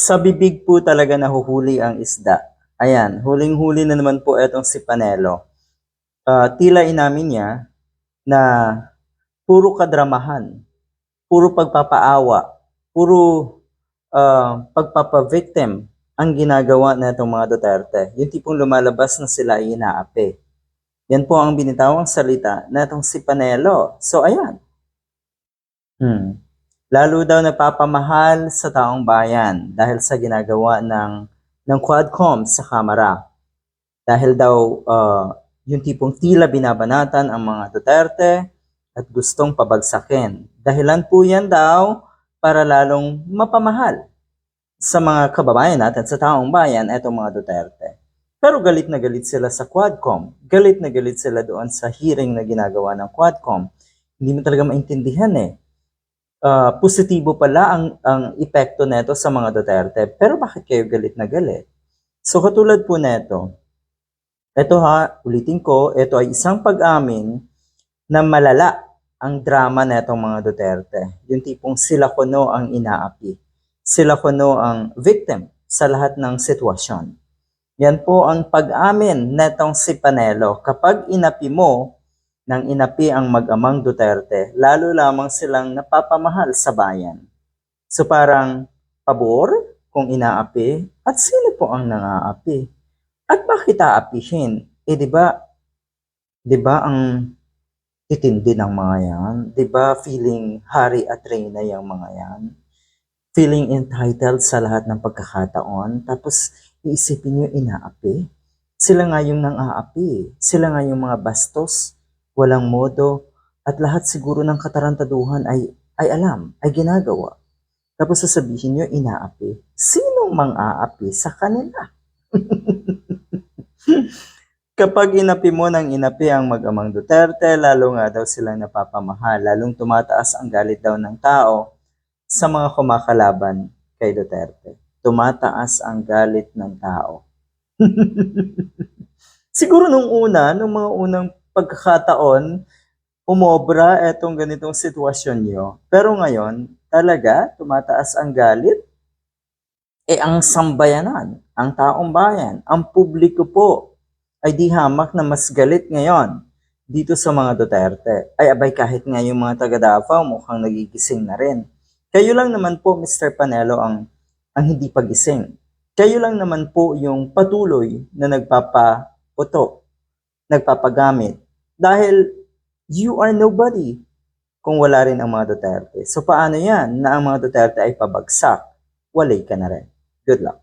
Sa bibig po talaga nahuhuli ang isda. Ayan, huling-huli na naman po etong si Panelo. Ah, tila inamin niya na puro kadramahan, puro pagpapaawa, puro ah, pagpapavictim ang ginagawa na itong mga Duterte. Yung tipong lumalabas na sila ay inaapi. Yan po ang binitawang salita na itong si Panelo. So, ayan. Hmm. Lalo daw napapamahal sa taong bayan dahil sa ginagawa ng ng Quadcom sa Kamara. Dahil daw ah, yung tipong tila binabanatan ang mga Duterte at gustong pabagsakin. Dahilan po yan daw para lalong mapamahal sa mga kababayan natin, sa taong bayan, etong mga Duterte. Pero galit na galit sila sa Quadcom. Galit na galit sila doon sa hearing na ginagawa ng Quadcom. Hindi mo talaga maintindihan eh ah, positibo pala ang, ang epekto nito sa mga Duterte. Pero bakit kayo galit na galit? So katulad po neto, ito ha, ulitin ko, ito ay isang pag-amin na malala ang drama netong mga Duterte. Yung tipong sila kuno ang inaapi. Sila kuno ang victim sa lahat ng sitwasyon. Yan po ang pag-amin netong si Panelo. Kapag inapi mo ng inapi ang mag-amang Duterte, lalo lamang silang napapamahal sa bayan. So parang pabor kung inaapi at sino po ang nangaapi? At bakit aapihin? Eh di ba? Di ba ang titindi ng mga yan? Di ba feeling hari at reyna yung mga yan? Feeling entitled sa lahat ng pagkakataon? Tapos iisipin nyo inaapi? Sila nga yung nang aapi. Sila nga yung mga bastos walang modo, at lahat siguro ng katarantaduhan ay, ay alam, ay ginagawa. Tapos sasabihin nyo, inaapi. Sinong mang-aapi sa kanila? Kapag inapi mo ng inapi ang mag-amang Duterte, lalo nga daw silang napapamahal, lalong tumataas ang galit daw ng tao sa mga kumakalaban kay Duterte. Tumataas ang galit ng tao. Siguro nung una, nung mga unang pagkakataon, umobra etong ganitong sitwasyon nyo. Pero ngayon, talaga, tumataas ang galit. Eh, ang sambayanan, ang taong bayan, ang publiko po, ay di hamak na mas galit ngayon dito sa mga Duterte. Ay abay kahit nga yung mga taga Davao mukhang nagigising na rin. Kayo lang naman po, Mr. Panelo, ang, ang hindi pagising. Kayo lang naman po yung patuloy na nagpapaputo nagpapagamit. Dahil you are nobody kung wala rin ang mga Duterte. So paano yan na ang mga Duterte ay pabagsak? Walay ka na rin. Good luck.